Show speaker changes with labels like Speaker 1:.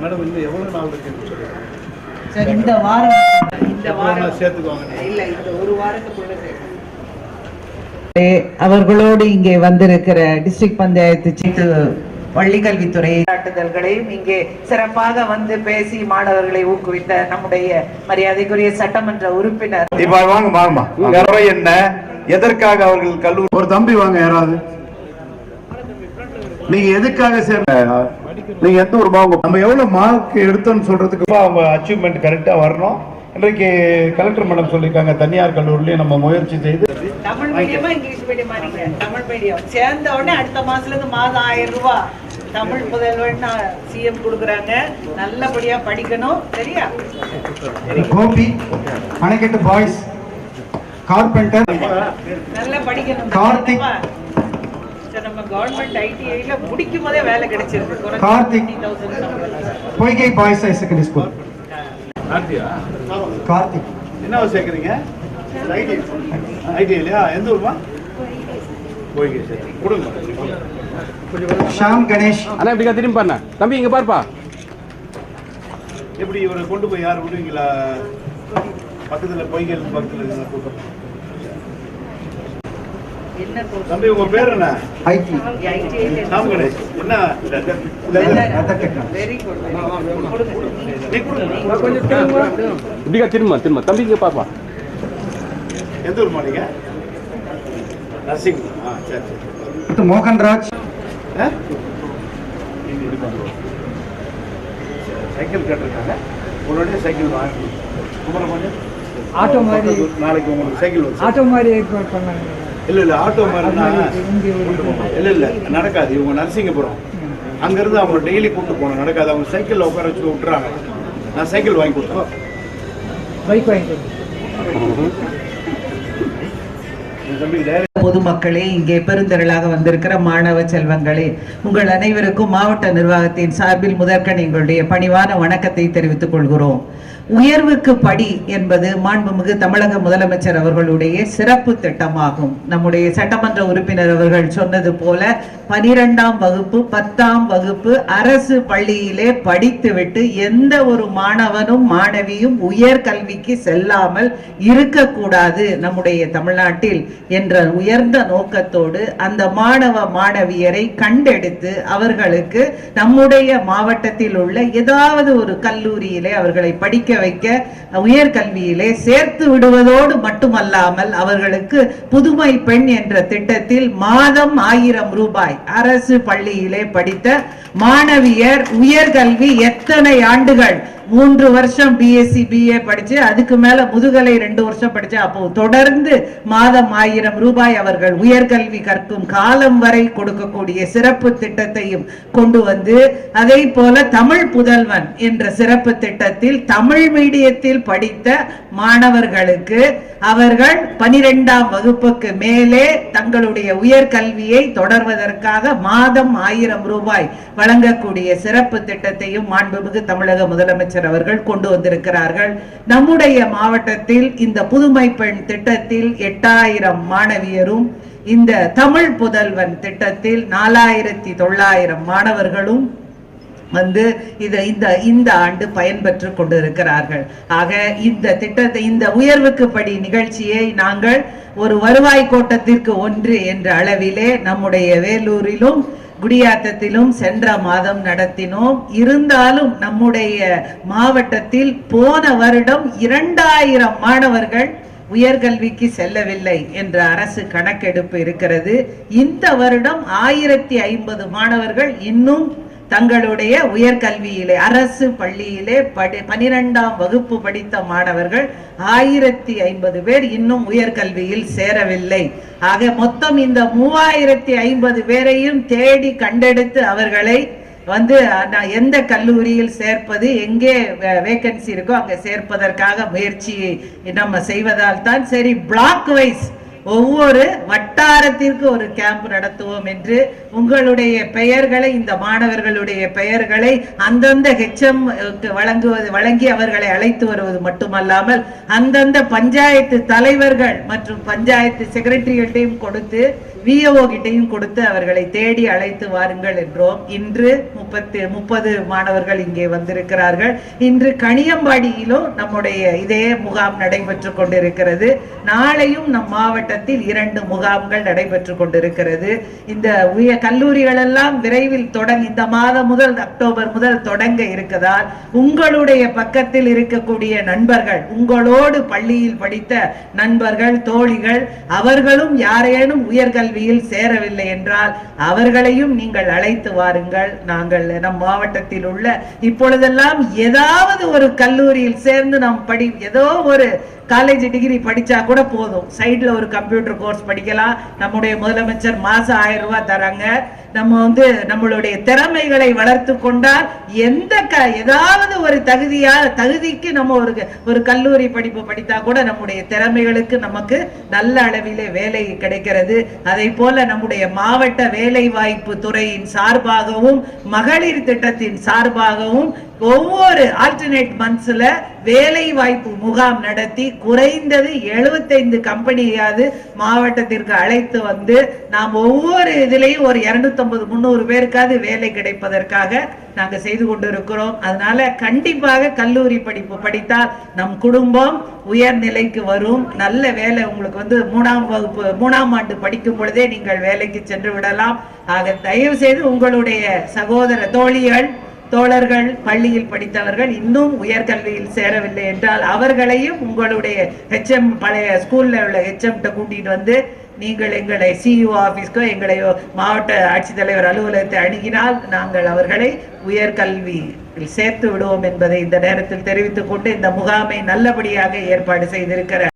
Speaker 1: Madam இன்னும் எவ்வளவு நாள் இருக்குன்னு
Speaker 2: சார் இந்த வாரம் இந்த வாரம்
Speaker 1: சேர்த்துக்குவாங்க.
Speaker 2: இல்ல இந்த ஒரு வாரத்துக்குள்ள சேர்க்கணும். அவர்களோடு இங்கே வந்திருக்கிற டிஸ்ட்ரிக்ட் பஞ்சாயத்து சீட்டு பள்ளிக்கல்வித்துறை காட்டுதல்களையும் இங்கே சிறப்பாக வந்து பேசி மாணவர்களை ஊக்குவித்த நம்முடைய மரியாதைக்குரிய சட்டமன்ற உறுப்பினர்.
Speaker 3: இப்ப வாங்க வாங்கம்மா. கர்வ என்ன? எதற்காக அவர்கள் கல்லூரி ஒரு தம்பி வாங்க யாராவது. நீங்க எதுக்காக சேர் நீங்க எந்த ஒரு மார்க் நம்ம எவ்வளவு மார்க் எடுத்தோம்னு சொல்றதுக்கு அவங்க அச்சீவ்மெண்ட் கரெக்டா வரணும். இன்றைக்கு கலெக்டர் மேடம் சொல்லியிருக்காங்க தனியார் கல்லூரிலையும் நம்ம முயற்சி செய்து
Speaker 2: தமிழ் மீடியமா இங்கிலீஷ் மீடியமா தமிழ் மீடியம் சேர்ந்த உடனே அடுத்த மாசத்துல இருந்து மாதம் ஆயிரம் ரூபாய் தமிழ் புதல்வன் சிஎம் கொடுக்குறாங்க. நல்லபடியா படிக்கணும். சரியா?
Speaker 4: கோபி அணைக்கட்டு பாய்ஸ் கார்பெண்டர்
Speaker 2: நல்லா படிக்கணும்.
Speaker 4: கார்த்திக். கார்த்திக்.
Speaker 2: 50,000 சம்பளம்.
Speaker 4: Poigai boys high secondary school Karthik.
Speaker 1: என்ன சேர்க்குறீங்க ஐடி இல்லையா எந்த ஊர்மா?
Speaker 4: ஷாம் கணேஷ்.
Speaker 5: அண்ணா இப்படிக்கா திரும்பி பாருண்ணா தம்பி இங்க பாருப்பா.
Speaker 1: எப்படி இவரை கொண்டு போய் யார் விடுவீங்களா? பக்கத்துல பொய்கள் பக்கத்துல கூட்டம்? தம்பி உங்க பேர் என்ன?
Speaker 4: ஐடி.
Speaker 1: ராம் கணேஷ் என்ன
Speaker 5: இப்படிக்கா திரும்ப. திரும்ப தம்பி இங்க பாப்பா.
Speaker 1: எந்த ஊர்மா நீங்க? நர்சிங் ஆ சரி சரி.
Speaker 4: மோகன்ராஜ்.
Speaker 1: ஆ? சைக்கிள் கேட்டிருக்காங்க. உடனே சைக்கிள் வாங்கி குமரமணி
Speaker 6: ஆட்டோ மாதிரி
Speaker 1: நாளைக்கு உங்களுக்கு சைக்கிள்
Speaker 6: ஆட்டோ மாதிரி ஏற்பாடு பண்ணாங்க.
Speaker 1: இல்ல இல்ல ஆட்டோ மாதிரினா இல்ல இல்ல நடக்காது. இவங்க நரசிங்கபுரம். அங்கிருந்து அவங்க டெய்லி கூட்டு போகணும். நடக்காது. அவங்க சைக்கிள்ல உட்கார வச்சு விட்டுறாங்க. நான் சைக்கிள் வாங்கி கொடுத்தேன்.
Speaker 6: பைக்
Speaker 1: டைரக்ட்
Speaker 2: பொதுமக்களே இங்கே பெருந்திரளாக வந்திருக்கிற மாணவ செல்வங்களே உங்கள் அனைவருக்கும் மாவட்ட நிர்வாகத்தின் சார்பில் முதற்கண் எங்களுடைய பணிவான வணக்கத்தை தெரிவித்துக் கொள்கிறோம். உயர்வுக்கு படி என்பது மாண்புமிகு தமிழக முதலமைச்சர் அவர்களுடைய சிறப்பு திட்டமாகும். நம்முடைய சட்டமன்ற உறுப்பினர் அவர்கள் சொன்னது போல பனிரெண்டாம் வகுப்பு பத்தாம் வகுப்பு அரசு பள்ளியிலே படித்துவிட்டு எந்த ஒரு மாணவனும் மாணவியும் உயர் கல்விக்கு செல்லாமல் இருக்கக்கூடாது நம்முடைய தமிழ்நாட்டில் என்ற உயர்ந்த நோக்கத்தோடு அந்த மாணவ மாணவியரை கண்டெடுத்து அவர்களுக்கு நம்முடைய மாவட்டத்தில் உள்ள ஏதாவது ஒரு கல்லூரியிலே அவர்களை படிக்க வைக்க உயர்கல்வியிலே சேர்த்து விடுவதோடு மட்டுமல்லாமல் அவர்களுக்கு புதுமை பெண் என்ற திட்டத்தில் மாதம் ஆயிரம் ரூபாய் அரசு பள்ளியிலே படித்த மாணவியர் உயர்கல்வி எத்தனை ஆண்டுகள்? மூன்று வருஷம் பிஎஸ்சி பிஏ படிச்சு அதுக்கு மேல முதுகலை ரெண்டு வருஷம் படிச்சு அப்போ தொடர்ந்து மாதம் ஆயிரம் ரூபாய் அவர்கள் உயர்கல்வி கற்கும் காலம் வரை கொடுக்கக்கூடிய சிறப்பு திட்டத்தையும் கொண்டு வந்து அதே போல தமிழ் புதல்வன் என்ற சிறப்பு திட்டத்தில் தமிழ் மீடியத்தில் படித்த மாணவர்களுக்கு அவர்கள் பனிரெண்டாம் வகுப்புக்கு மேலே தங்களுடைய உயர்கல்வியை தொடர்வதற்காக மாதம் ஆயிரம் ரூபாய் வழங்கக்கூடிய சிறப்பு திட்டத்தையும் மாண்புமிகு தமிழக முதலமைச்சர் அவர்கள் கொண்டு வந்திருக்கிறார்கள். நம்முடைய மாவட்டத்தில் இந்த புதுமை பெண் திட்டத்தில் எட்டாயிரம் மாணவியரும் இந்த தமிழ் புதல்வன் திட்டத்தில் நாலாயிரத்தி தொள்ளாயிரம் மாணவர்களும் வந்து இதை இந்த இந்த ஆண்டு பயன்பெற்று கொண்டிருக்கிறார்கள். ஆக இந்த திட்டத்தை இந்த உயர்வுக்கு படி நிகழ்ச்சியை நாங்கள் ஒரு வருவாய் கோட்டத்திற்கு ஒன்று என்ற அளவிலே நம்முடைய வேலூரிலும் குடியாத்தத்திலும் சென்ற மாதம் நடத்தினோம். இருந்தாலும் நம்முடைய மாவட்டத்தில் போன வருடம் இரண்டாயிரம் மாணவர்கள் உயர்கல்விக்கு செல்லவில்லை என்ற அரசு கணக்கெடுப்பு இருக்கிறது. இந்த வருடம் ஆயிரத்தி ஐம்பது மாணவர்கள் இன்னும் தங்களுடைய உயர்கல்வியிலே அரசு பள்ளியிலே படி பனிரெண்டாம் வகுப்பு படித்த மாணவர்கள் ஆயிரத்தி ஐம்பது பேர் இன்னும் உயர்கல்வியில் சேரவில்லை. ஆக மொத்தம் இந்த மூவாயிரத்தி ஐம்பது பேரையும் தேடி கண்டெடுத்து அவர்களை வந்து நான் எந்த கல்லூரியில் சேர்ப்பது எங்கே வேகன்சி இருக்கோ அங்க சேர்ப்பதற்காக முயற்சி நம்ம செய்வதால் தான் சரி பிளாக் வைஸ் ஒவ்வொரு வட்டாரத்திற்கு ஒரு கேம்ப் நடத்துவோம் என்று உங்களுடைய பெயர்களை இந்த மாணவர்களுடைய பெயர்களை அந்தந்த ஹெச்எம் வழங்குவது வழங்கி அவர்களை அழைத்து வருவது மட்டுமல்லாமல் அந்தந்த பஞ்சாயத்து தலைவர்கள் மற்றும் பஞ்சாயத்து செக்ரட்டரிகள்டையும் கொடுத்து விஓ கிட்டையும் கொடுத்து அவர்களை தேடி அழைத்து வாருங்கள் என்றோம். இன்று முப்பத்து முப்பது மாணவர்கள் இங்கே வந்திருக்கிறார்கள். இன்று கணியம்பாடியிலும் நம்முடைய இதே முகாம் நடைபெற்று கொண்டிருக்கிறது. நாளையும் நம் மாவட்டத்தில் இரண்டு முகாம்கள் நடைபெற்று கொண்டிருக்கிறது. இந்த உய கல்லூரிகள் எல்லாம் விரைவில் தொடங்க இந்த மாதம் முதல் அக்டோபர் முதல் தொடங்க இருக்கதால் உங்களுடைய பக்கத்தில் இருக்கக்கூடிய நண்பர்கள் உங்களோடு பள்ளியில் படித்த நண்பர்கள் தோழிகள் அவர்களும் யாரேனும் உயர்கல்வி கல்வியில் சேரவில்லை என்றால் அவர்களையும் நீங்கள் அழைத்து வாருங்கள். நாங்கள் நம் மாவட்டத்தில் உள்ள இப்பொழுதெல்லாம் ஏதாவது ஒரு கல்லூரியில் சேர்ந்து நாம் படி ஏதோ ஒரு காலேஜ் டிகிரி படிச்சா கூட போதும். சைடுல ஒரு கம்ப்யூட்டர் கோர்ஸ் படிக்கலாம். நம்முடைய முதலமைச்சர் மாசம் ஆயிரம் ரூபாய் தராங்க. நம்ம வந்து நம்மளுடைய திறமைகளை வளர்த்து கொண்டால் எந்த க ஏதாவது ஒரு தகுதியா தகுதிக்கு நம்ம ஒரு ஒரு கல்லூரி படிப்பு படித்தா கூட நம்முடைய திறமைகளுக்கு நமக்கு நல்ல அளவிலே வேலை கிடைக்கிறது. அதை போல நம்முடைய மாவட்ட வேலை வாய்ப்பு துறையின் சார்பாகவும் மகளிர் திட்டத்தின் சார்பாகவும் ஒவ்வொரு ஆல்டர்னேட் மந்த்ஸில் வேலை வாய்ப்பு முகாம் நடத்தி குறைந்தது 75 கம்பெனியாவது மாவட்டத்திற்கு அழைத்து வந்து நாம் ஒவ்வொரு இதுலயும் ஒரு 250 முந்நூறு பேருக்காவது வேலை கிடைப்பதற்காக நாங்க செய்து கொண்டிருக்கிறோம். அதனால கண்டிப்பாக கல்லூரி படிப்பு படித்தால் நம் குடும்பம் உயர்நிலைக்கு வரும். நல்ல வேலை உங்களுக்கு வந்து மூணாம் வகுப்பு மூணாம் ஆண்டு படிக்கும் பொழுதே நீங்கள் வேலைக்கு சென்று விடலாம். ஆக தயவு செய்து உங்களுடைய சகோதர தோழிகள் தோழர்கள் பள்ளியில் படித்தவர்கள் இன்னும் உயர்கல்வியில் சேரவில்லை என்றால் அவர்களையும் உங்களுடைய ஹெச்எம் பழைய ஸ்கூல்ல உள்ள ஹெச்எம்கிட்ட கூட்டிட்டு வந்து நீங்கள் எங்களை சிஇஓ ஆபீஸ்க்கோ எங்களை மாவட்ட ஆட்சித்தலைவர் அலுவலகத்தை அணுகினால் நாங்கள் அவர்களை உயர்கல்வியில் சேர்த்து விடுவோம் என்பதை இந்த நேரத்தில் தெரிவித்துக் கொண்டு இந்த முகாமை நல்லபடியாக ஏற்பாடு செய்திருக்கிற